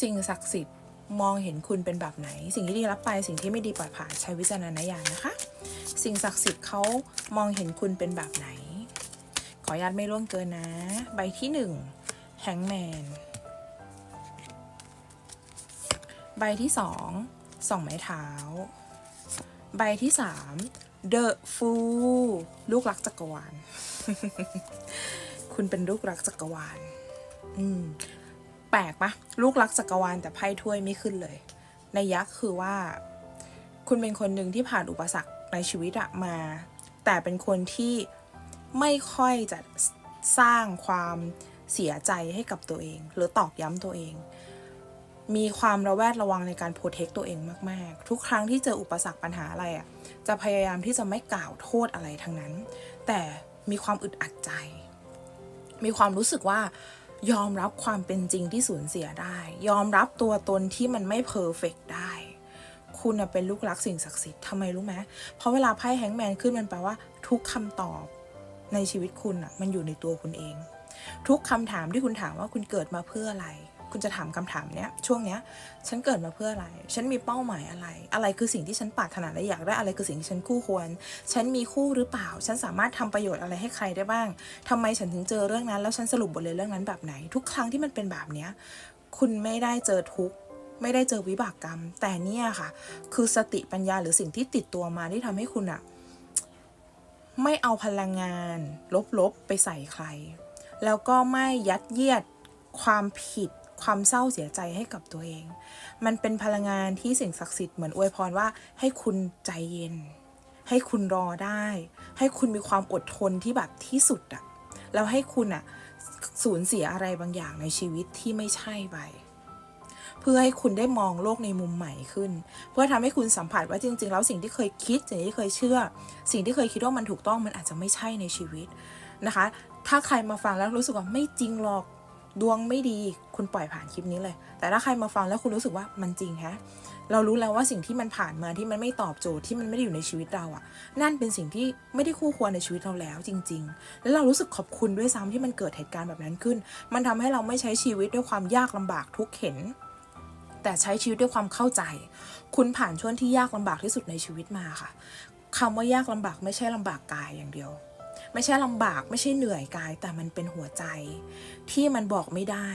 สิ่งศักดิ์สิทธิ์มองเห็นคุณเป็นแบบไหน สิ่งที่ดีรับไปสิ่งที่ไม่ดีปล่อยผ่านใช้วิจารณญาณนะคะ สิ่งศักดิ์สิทธิ์เขามองเห็นคุณเป็นแบบไหน ขออนุญาตไม่ล่วงเกินนะ ใบที่หนึ่งแฮงแมนใบที่สองสองไม้เท้า ใบที่สามเดอะฟูลูกรักจักรวาล คุณเป็นลูกรักจักรวาลอืม แปลกปะลูกรักจักรวาลแต่ไพ่ถ้วยไม่ขึ้นเลย ในยักษ์คือว่า คุณเป็นคนหนึ่งที่ผ่านอุปสรรคในชีวิตอะมา แต่เป็นคนที่ไม่ค่อยจะสร้างความเสียใจให้กับตัวเอง หรือตอกย้ำตัวเอง มีความระแวดระวังในการโปรเทคตัวเองมาก ๆ ทุกครั้งที่เจออุปสรรคปัญหาอะไรอะ่ะจะพยายามที่จะไม่กล่าวโทษอะไรทั้งนั้น แต่มีความอึดอัดใจ มีความรู้สึกว่า ยอมรับความเป็นจริงที่สูญเสียได้ ยอมรับตัวตนที่มันไม่เพอร์เฟกได้ คุณเป็นลูกรักสิ่งศักดิ์สิทธิ์ทำไมรู้ไหมเพราะเวลาไพ่แฮงแมนขึ้นมันแปลว่า ทุกคำตอบในชีวิตคุณอะมันอยู่ในตัวคุณเอง ทุกคำถามที่คุณถามว่าคุณเกิดมาเพื่ออะไร คุณจะถามคำถามเนี้ยช่วงเนี้ยฉันเกิดมาเพื่ออะไร ฉันมีเป้าหมายอะไร อะไรคือสิ่งที่ฉันปรารถนาและอยากได้อะไรคือสิ่งที่ฉันคู่ควร ฉันมีคู่หรือเปล่า ฉันสามารถทำประโยชน์อะไรให้ใครได้บ้างทำไมฉันถึงเจอเรื่องนั้น แล้วฉันสรุปบทเรียนเรื่องนั้นแบบไหน ทุกครั้งที่มันเป็นแบบเนี้ยคุณไม่ได้เจอทุกไม่ได้เจอวิบากกรรม แต่เนี่ยค่ะ คือสติปัญญาหรือสิ่งที่ติดตัวมาที่ทำให้คุณอะไม่เอาพลังงาน ลบๆไปใส่ใคร แล้วก็ไม่ยัดเยียดความผิด ความเศร้าเสียใจให้กับตัวเอง มันเป็นพลังงานที่สิ่งศักดิ์สิทธิ์เหมือนอวยพรว่าให้คุณใจเย็น ให้คุณรอได้ ให้คุณมีความอดทนที่แบบที่สุดอะแล้วให้คุณอะสูญเสียอะไรบางอย่างในชีวิตที่ไม่ใช่ไปเพื่อให้คุณได้มองโลกในมุมใหม่ขึ้น เพื่อทำให้คุณสัมผัสว่าจริง ๆ แล้วสิ่งที่เคยคิดสิ่งที่เคยเชื่อ สิ่งที่เคยคิดว่ามันถูกต้องมันอาจจะไม่ใช่ในชีวิตนะคะ ถ้าใครมาฟังแล้วรู้สึกว่าไม่จริงหรอก ดวงไม่ดีคุณปล่อยผ่านคลิปนี้เลย แต่ถ้าใครมาฟังแล้วคุณรู้สึกว่ามันจริงฮะเรารู้แล้วว่าสิ่งที่มันผ่านมาที่มันไม่ตอบโจทย์ที่มันไม่ได้อยู่ในชีวิตเราอะนั่นเป็นสิ่งที่ไม่ได้คู่ควรในชีวิตเราแล้วจริง ๆ แล้วเรารู้สึกขอบคุณด้วยซ้ำที่มันเกิดเหตุการณ์แบบนั้นขึ้น มันทำให้เราไม่ใช้ชีวิตด้วยความยากลำบากทุกเข็นแต่ใช้ชีวิตด้วยความเข้าใจ คุณผ่านช่วงที่ยากลำบากที่สุดในชีวิตมาค่ะคำว่ายากลำบากไม่ใช่ลำบากกายอย่างเดียว ไม่ใช่ลำบากไม่ใช่เหนื่อยกาย แต่มันเป็นหัวใจ ที่มันบอกไม่ได้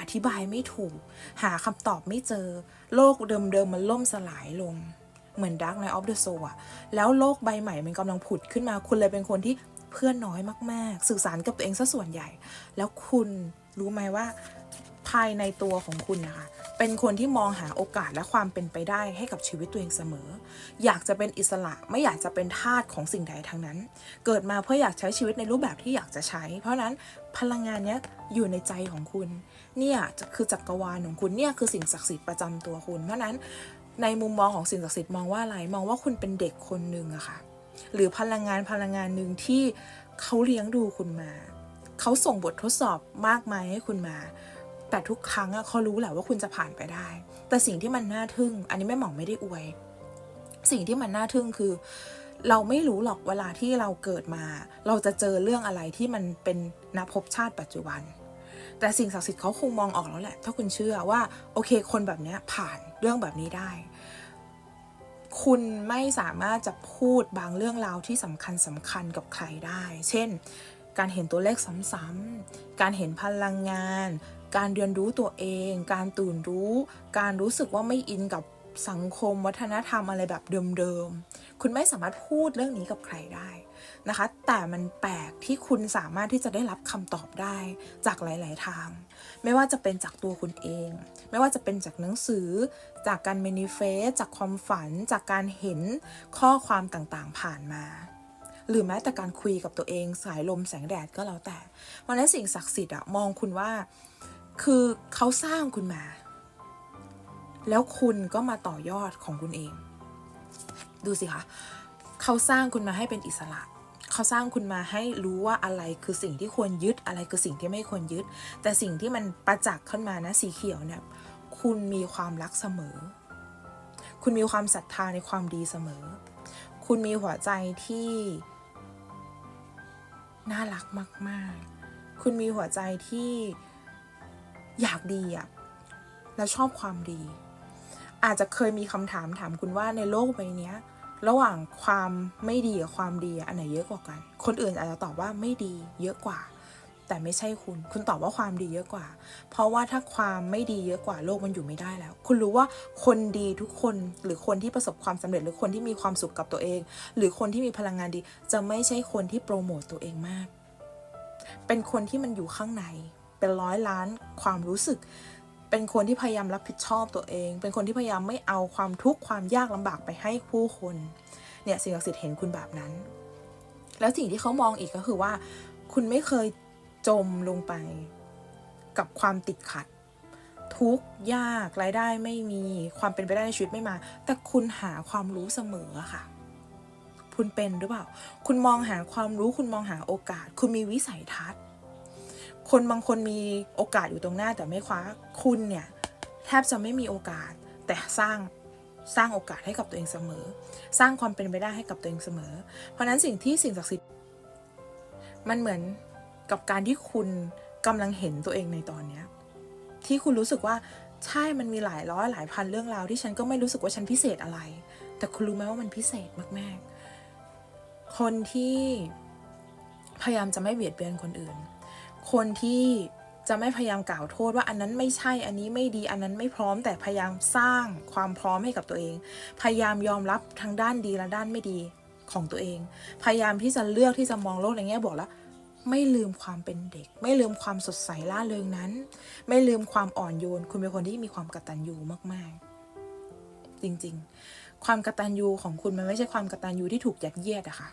อธิบายไม่ถูก หาคำตอบไม่เจอ โลกเดิมๆมันล่มสลายลง เหมือน Dark Knight of the Soul อะแล้วโลกใบใหม่มันกำลังผุดขึ้นมา คุณเลยเป็นคนที่เพื่อนน้อยมาก ๆ สื่อสารกับตัวเองซะส่วนใหญ่ แล้วคุณรู้ไหมว่าายในตัวของคุณนะคะ เป็นคนที่มองหาโอกาสและความเป็นไปได้ให้กับชีวิตตัวเองเสมอ อยากจะเป็นอิสระไม่อยากจะเป็นทาสของสิ่งใดทั้งนั้น เกิดมาเพื่ออยากใช้ชีวิตในรูปแบบที่อยากจะใช้ เพราะนั้นพลังงานนี้อยู่ในใจของคุณ เนี่ยคือจักรวาลของคุณเนี่ยคือสิ่งศักดิ์สิทธิ์ประจำตัวคุณ เพราะฉะนั้นในมุมมองของสิ่งศักดิ์สิทธิ์มองว่าอะไรมองว่าคุณเป็นเด็กคนหนึ่งอะค่ะ หรือพลังงานพลังงานหนึ่งที่เขาเลี้ยงดูคุณมา เขาส่งบททดสอบมากมายให้คุณมา แต่ทุกครั้งอะเขารู้แหละว่าคุณจะผ่านไปได้ แต่สิ่งที่มันน่าทึ่ง อันนี้แม่หมองไม่ได้อวย สิ่งที่มันน่าทึ่งคือ เราไม่รู้หรอกเวลาที่เราเกิดมา เราจะเจอเรื่องอะไรที่มันเป็นนภพชาติปัจจุบัน แต่สิ่งศักดิ์สิทธิ์เขาคงมองออกแล้วแหละ ถ้าคุณเชื่อว่าโอเค คนแบบนี้ผ่านเรื่องแบบนี้ได้คุณไม่สามารถจะพูดบางเรื่องราวที่สำคัญสำคัญกับใครได้ เช่น การเห็นตัวเลขซ้ำๆ การเห็นพลังงาน การเรียนรู้ตัวเอง การตื่นรู้ การรู้สึกว่าไม่อินกับสังคมวัฒนธรรมอะไรแบบเดิมๆ คุณไม่สามารถพูดเรื่องนี้กับใครได้นะคะ แต่มันแปลกที่คุณสามารถที่จะได้รับคำตอบได้จากหลาย ๆ ทาง ไม่ว่าจะเป็นจากตัวคุณเอง ไม่ว่าจะเป็นจากหนังสือ จากการ m a นิเฟสจากความฝัน จากการเห็นข้อความต่างๆ ผ่านมา หรือแม้แต่การคุยกับตัวเองสายลมแสงแดดก็แล้วแต่วันนั้นสิ่งศักดิ์สิทธิ์อะมองคุณว่า คือเขาสร้างคุณมา แล้วคุณก็มาต่อยอดของคุณเอง ดูสิคะเขาสร้างคุณมาให้เป็นอิสระเขาสร้างคุณมาให้รู้ว่าอะไรคือสิ่งที่ควรยึดอะไรคือสิ่งที่ไม่ควรยึด แต่สิ่งที่มันประจักษ์ขึ้นมานะสีเขียวเนี่ยคุณมีความรักเสมอ คุณมีความศรัทธาในความดีเสมอ คุณมีหัวใจที่ น่ารักมาก ๆ คุณมีหัวใจที่ อยากดีอะแล้วชอบความดี อาจจะเคยมีคำถามถามคุณว่าในโลกใบนี้ระหว่างความไม่ดีกับความดีอันไหนเยอะกว่ากัน คนอื่นอาจจะตอบว่าไม่ดีเยอะกว่า แต่ไม่ใช่คุณ คุณตอบว่าความดีเยอะกว่า เพราะว่าถ้าความไม่ดีเยอะกว่าโลกมันอยู่ไม่ได้แล้ว คุณรู้ว่าคนดีทุกคนหรือคนที่ประสบความสำเร็จ หรือคนที่มีความสุขกับตัวเอง หรือคนที่มีพลังงานดี จะไม่ใช่คนที่โปรโมตตัวเองมาก เป็นคนที่มันอยู่ข้างใน เป็นร้อยล้านความรู้สึก เป็นคนที่พยายามรับผิดชอบตัวเอง เป็นคนที่พยายามไม่เอาความทุกข์ความยากลำบากไปให้ผู้คน เนี่ยสิ่งศักดิ์สิทธิ์เห็นคุณแบบนั้น แล้วสิ่งที่เขามองอีกก็คือว่า คุณไม่เคยจมลงไป กับความติดขัด ทุกข์ยากรายได้ไม่มีความเป็นไปได้ในชีวิตไม่มา แต่คุณหาความรู้เสมอค่ะคุณเป็นหรือเปล่า คุณมองหาความรู้ คุณมองหาโอกาส คุณมีวิสัยทัศน์ คนบางคนมีโอกาสอยู่ตรงหน้าแต่ไม่คว้าคุณเนี่ยแทบจะไม่มีโอกาสแต่สร้างสร้างโอกาสให้กับตัวเองเสมอ สร้างความเป็นไปได้ให้กับตัวเองเสมอ เพราะนั้นสิ่งที่สิ่งศักดิ์สิทธิ์มันเหมือนกับการที่คุณกำลังเห็นตัวเองในตอนเนี้ยที่คุณรู้สึกว่าใช่มันมีหลายร้อยหลายพันเรื่องราวที่ฉันก็ไม่รู้สึกว่าฉันพิเศษอะไร แต่คุณรู้ไหมว่ามันพิเศษมาก ๆ คนที่พยายามจะไม่เบียดเบียนคนอื่น คนที่จะไม่พยายามกล่าวโทษว่าอันนั้นไม่ใช่อันนี้ไม่ดีอันนั้นไม่พร้อมแต่พยายามสร้างความพร้อมให้กับตัวเอง พยายามยอมรับทั้งด้านดีและด้านไม่ดีของตัวเอง พยายามที่จะเลือกที่จะมองโลกในแง่บวกแล้วไม่ลืมความเป็นเด็ก ไม่ลืมความสดใสล่าเริงนั้น ไม่ลืมความอ่อนโยน คุณเป็นคนที่มีความกตัญญูมากๆ จริงๆ ความกตัญญูของคุณมันไม่ใช่ความกตัญญูที่ถูกยัดเยียดอะค่ะ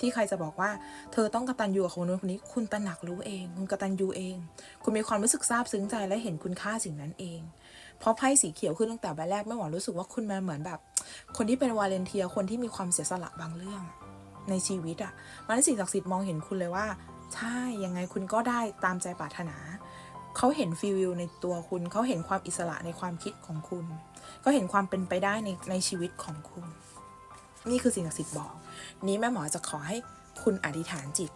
ที่ใครจะบอกว่า เธอต้องกตัญญูกับคนนู้นคนนี้ คุณตระหนักรู้เอง คุณกตัญญูเอง คุณมีความรู้สึกซาบซึ้งใจและเห็นคุณค่าสิ่งนั้นเอง เพราะไพ่สีเขียวขึ้นตั้งแต่ใบแรกไม่หวังรู้สึกว่าคุณมาเหมือนแบบ คนที่เป็นวาเลนเทียคนที่มีความเสียสละบางเรื่อง ในชีวิตอะมันสิ่งศักดิ์สิทธิ์มองเห็นคุณเลยว่า ใช่ยังไงคุณก็ได้ตามใจปรารถนาเขาเห็นฟีลในตัวคุณเขาเห็นความอิสระในความคิดของคุณ ก็เห็นความเป็นไปได้ในในชีวิตของคุณ นี่คือสิ่งศักดิ์สิทธิ์บอก นี้แม่หมอจะขอให้คุณอธิษฐานจิต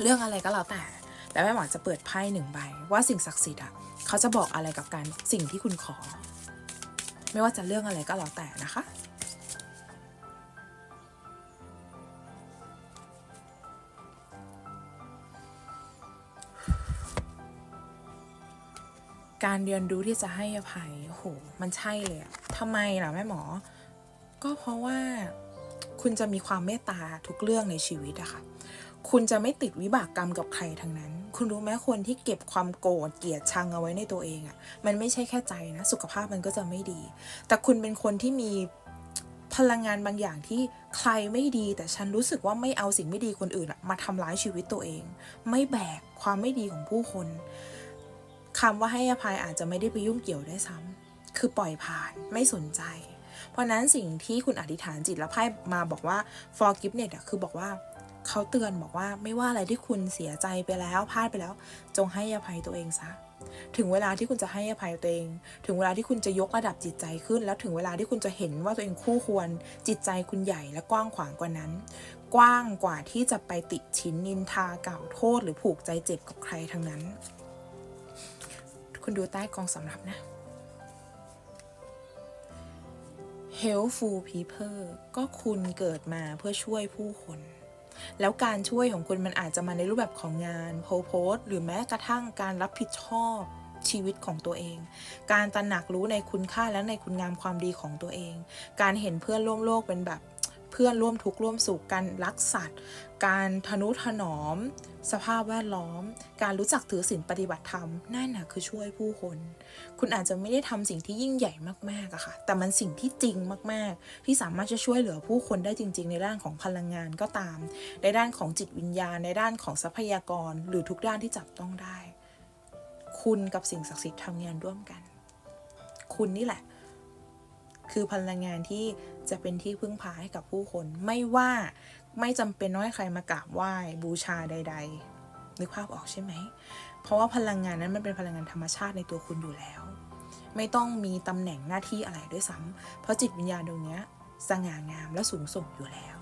เรื่องอะไรก็แล้วแต่ แต่แม่หมอจะเปิดไพ่หนึ่งใบ ว่าสิ่งศักดิ์สิทธิ์อะเขาจะบอกอะไรกับการสิ่งที่คุณขอ ไม่ว่าจะเรื่องอะไรก็แล้วแต่นะคะการเรียนรู้ที่จะให้อภัยโห มันใช่เลยอะทำไมล่ะแม่หมอ ก็เพราะว่า คุณจะมีความเมตตาทุกเรื่องในชีวิตอะค่ะ คุณจะไม่ติดวิบากกรรมกับใครทั้งนั้น คุณรู้ไหมคนที่เก็บความโกรธเกลียดชังเอาไว้ในตัวเองอะมันไม่ใช่แค่ใจนะ สุขภาพมันก็จะไม่ดี แต่คุณเป็นคนที่มีพลังงานบางอย่างที่ใครไม่ดี แต่ฉันรู้สึกว่าไม่เอาสิ่งไม่ดีคนอื่นอะมาทำร้ายชีวิตตัวเอง ไม่แบกความไม่ดีของผู้คนคำว่าให้อภัยอาจจะไม่ได้ไปยุ่งเกี่ยวได้ซ้ำคือปล่อยผ่านไม่สนใจ เพราะนั้นสิ่งที่คุณอธิษฐานจิตและไพ่มาบอกว่า forgiveness คือบอกว่าเขาเตือนบอกว่าไม่ว่าอะไรที่คุณเสียใจไปแล้วพลาดไปแล้ว จงให้อภัยตัวเองซะถึงเวลาที่คุณจะให้อภัยตัวเอง ถึงเวลาที่คุณจะยกระดับจิตใจขึ้น แล้วถึงเวลาที่คุณจะเห็นว่าตัวเองคู่ควร จิตใจคุณใหญ่และกว้างขวางกว่านั้น กว้างกว่าที่จะไปติชินนินทาเก่าโทษ หรือผูกใจเจ็บกับใครทั้งนั้น คุณดูใต้กองสำรับนะ helpful people ก็คุณเกิดมาเพื่อช่วยผู้คน แล้วการช่วยของคุณมันอาจจะมาในรูปแบบของงานโพโพสหรือแม้กระทั่งการรับผิดชอบชีวิตของตัวเอง การตระหนักรู้ในคุณค่าและในคุณงามความดีของตัวเอง การเห็นเพื่อนร่วมโลกเป็นแบบ พื่อนร่วมทุกข์ร่วมสุขการรักสัตว์ การทนุถนอม สภาพแวดล้อม การรู้จักถือศีลปฏิบัติธรรมนั่นนะคือช่วยผู้คน คุณอาจจะไม่ได้ทำสิ่งที่ยิ่งใหญ่มากๆอะค่ะ แต่มันสิ่งที่จริงมากๆ ที่สามารถจะช่วยเหลือผู้คนได้จริง ๆ ในด้านของพลังงานก็ตาม ในด้านของจิตวิญญาณ ในด้านของทรัพยากร หรือทุกด้านที่จับต้องได้ คุณกับสิ่งศักดิ์สิทธิ์ทำงานร่วมกัน คุณนี่แหละ คือพลังงานที่จะเป็นที่พึ่งพาให้กับผู้คน ไม่ว่าไม่จำเป็นน้อยใครมากราบไหว้บูชาใด ๆ นึกภาพออกใช่ไหม เพราะว่าพลังงานนั้นมันเป็นพลังงานธรรมชาติในตัวคุณอยู่แล้ว ไม่ต้องมีตำแหน่งหน้าที่อะไรด้วยซ้ำเพราะจิตวิญญาณตรงนี้สง่างามและสูงส่งอยู่แล้ว